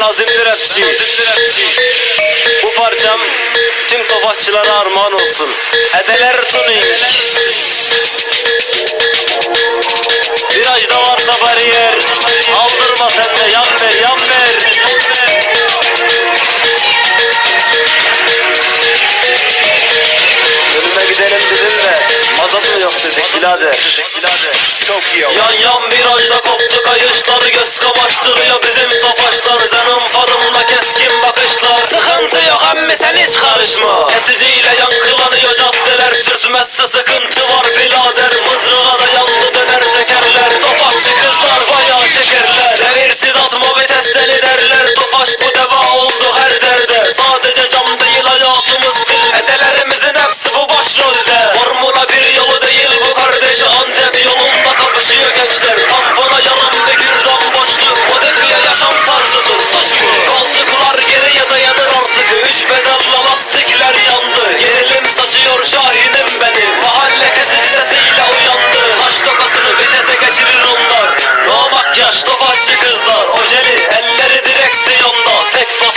azimli rapçi Bu parçam tüm tofaşçılara armağan olsun. Edeler tuning Virajda varsa bariyer. Aldırma sen de yan ver yan ver. Ölüme gidelim dedin de mazot mu yok dedik birader Çok iyi oldu. Yan yan virajda koptu kayışlar Göz kamaştırıyor bizim sen hiç karışma Kesiciyle yankılanıyor caddeler. Sürtmezse sıkıntı var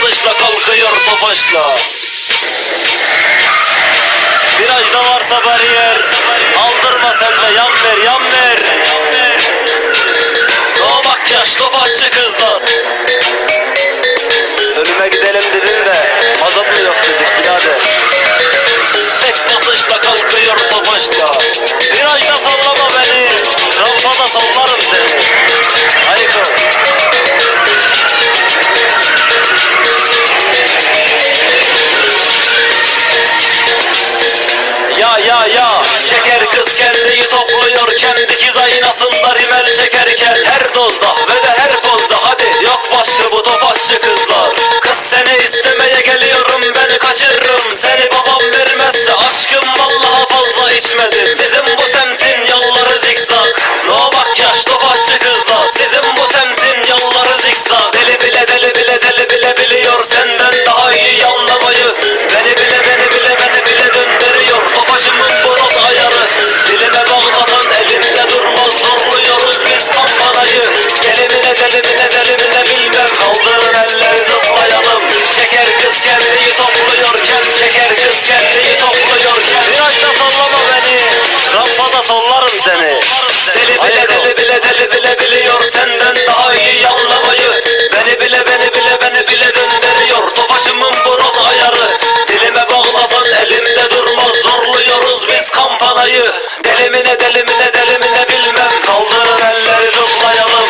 Tek basışla kalkıyor tofaşla Virajda varsa bariyer Aldırma sen de yan ver yan ver. No makyaj tofaşçı kızlar Ölüme gidelim dedin de Mazot mu yok dedik birader. Tek basışla kalkıyor tofaşla topluyor Kendi kiz aynasında rimel çekerken Her dozda ve de her pozda. Hadi yok başka bu tofaşçı kızlar. Kız seni istemeye geliyorum Ben kaçırırım kampanayı Delimine delimine delimine bilmem. Kaldırın elleri zıplayalım.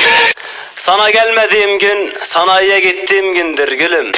Sana gelmediğim gün Sanayiye gittiğim gündür gülüm